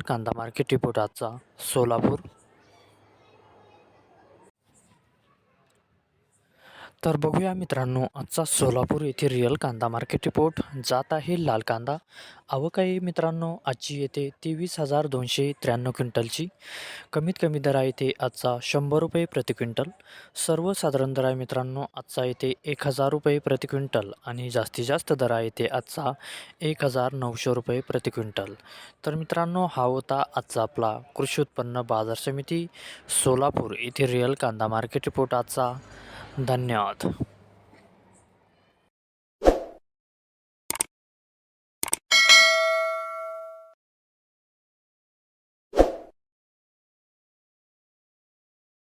कांदा market report आजचा सोलापूर. तर बघूया मित्रांनो आजचा सोलापूर येथे रिअल कांदा मार्केट रिपोर्ट जात आहे लाल कांदा. आवक आहे मित्रांनो आजची येते तेवीस हजार दोनशे त्र्याण्णव क्विंटलची. कमीत कमी दर आहे ते आजचा शंभर रुपये प्रति क्विंटल. सर्वसाधारण दर आहे मित्रांनो आजचा येते एक हजार रुपये प्रति क्विंटल आणि जास्तीत जास्त दर आहे ते आजचा एक हजार नऊशे रुपये प्रति क्विंटल. तर मित्रांनो हा होता आजचा आपला कृषी उत्पन्न बाजार समिती सोलापूर येथे रिअल कांदा मार्केट रिपोर्ट आजचा. धन्यवाद.